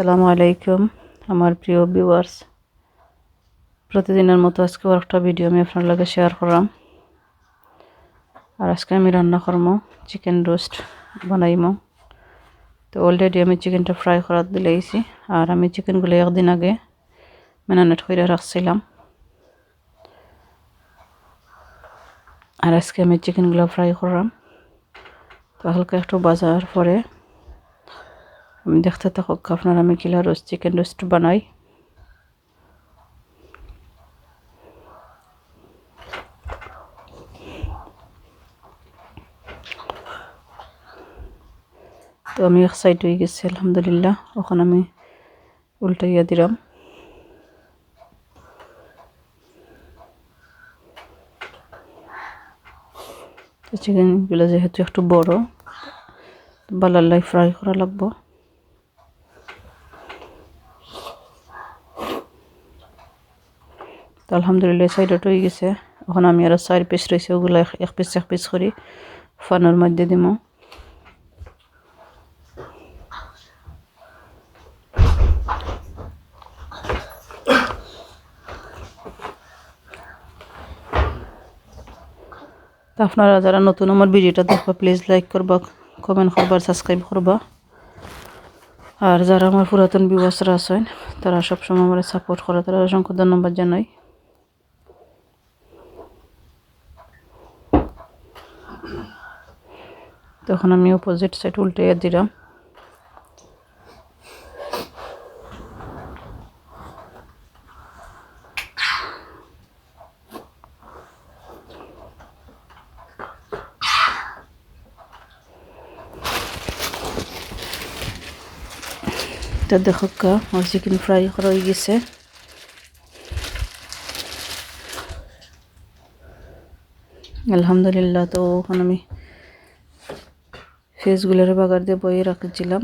আসসালামু আলাইকুম, আমার প্রিয় ভিউয়ার্স প্রতিদিনের মতো আজকে একটা ভিডিও আমি আপনার লগে শেয়ার করলাম। আর আজকে আমি রান্না করব চিকেন রোস্ট বানাইমো তো অলরেডি আমি চিকেনটা ফ্রাই করার দিলেইছি আর আমি চিকেনগুলো একদিন আগে ম্যারিনেট করে রাখছিলাম। আর আজকে আমি চিকেনগুলো ফ্রাই করলাম। তো হালকা একটু বাজার পরে আমি দেখতে থাকুক, আপনার আমি কিলা রোস্ট চিকেন রোস্ট বানাই? তো আমি এক সাইড হয়ে গেছি, আলহামদুলিল্লাহ। ওখান আমি উল্টাইয়া দিলাম। চিকেনগুলো যেহেতু একটু বড় বালাল্লাই ফ্রাই করা লাগবো। তো আলহামদুলিল্লাহ সাইডত হয়ে গেছে। এখন আমি আরও চার পিস রয়েছে, ওগুলো এক পিস এক পিস করি। ফানোর মধ্যে দিব আপনারা যারা নতুন আমার ভিডিওটা দেখবা প্লিজ লাইক করবা কমেন্ট করবা সাবস্ক্রাইব করবা। আর যারা আমার পুরাতন বিবাসরা আছেন, তারা সবসময় আমার সাপোর্ট করে। তারা অসংখ্য ধন্যবাদ জানাই। তখন আমি অপোজিট সাইড উল্টে দিলাম। তো দেখো আমার চিকেন ফ্রাই হয়ে গেছে। আলহামদুলিল্লাহ, তো ওখানে আমি ফেসগুলোর বাগার দিয়ে বয়ে রাখছিলাম।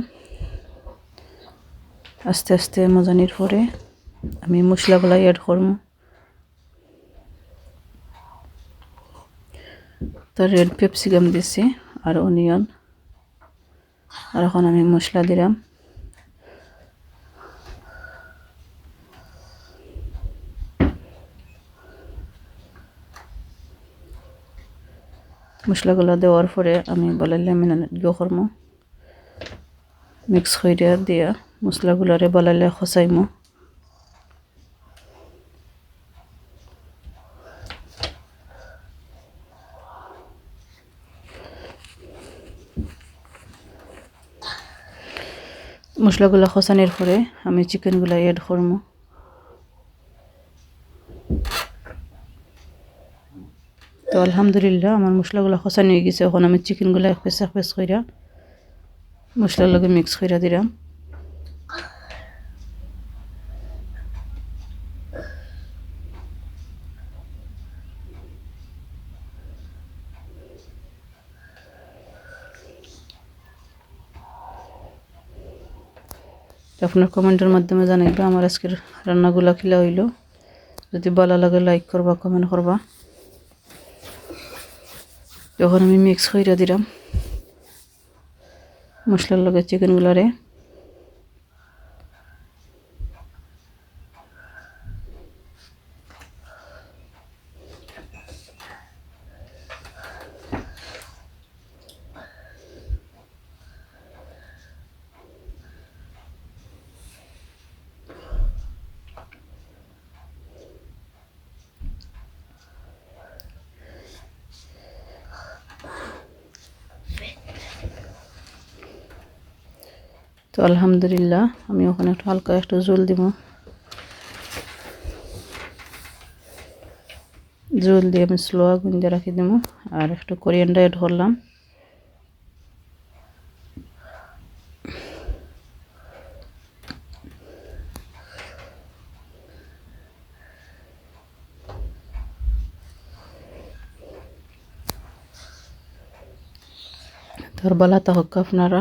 আস্তে আস্তে মজানির পরে আমি মশলাগুলো অ্যাড করব। তার রেড পেপসিকাম দিছি আর অনিয়ন আর এখন আমি মশলা দিলাম। মশলাগুলো দেওয়ার পরে আমি বলাইলে মিনানেট গিয়ে করমো। মিক্স করে দিয়া মশলাগুলোরে বলাইলে খসাইমো মশলাগুলো খসানোর পরে আমি চিকেনগুলো এড করব তো আলহামদুলিল্লাহ, আমার মশলাগুলো খসানি হয়ে গেছে। এখন আমি চিকেনগুলো এক পেস এক কইরা মশলার লগে মিক্স কইরা দিলাম। আপনার কমেন্টের মাধ্যমে জানাইবা, আমার আজকের রান্নাগুলো খিলা হইল। যদি ভালো লাগে লাইক করবা কমেন্ট করবা। যখন আমি মিক্স করে দিলাম মশলার লগে চিকেনগুলারে তো আলহামদুলিল্লাহ, আমি ওখানে একটু হালকা একটু জল দিব। জল দিয়ে আমি স্লো আগুন দিয়ে রাখি দেবো, আর একটু কোরিয়ানটা এড করলাম। তার বালা তাহক আপনারা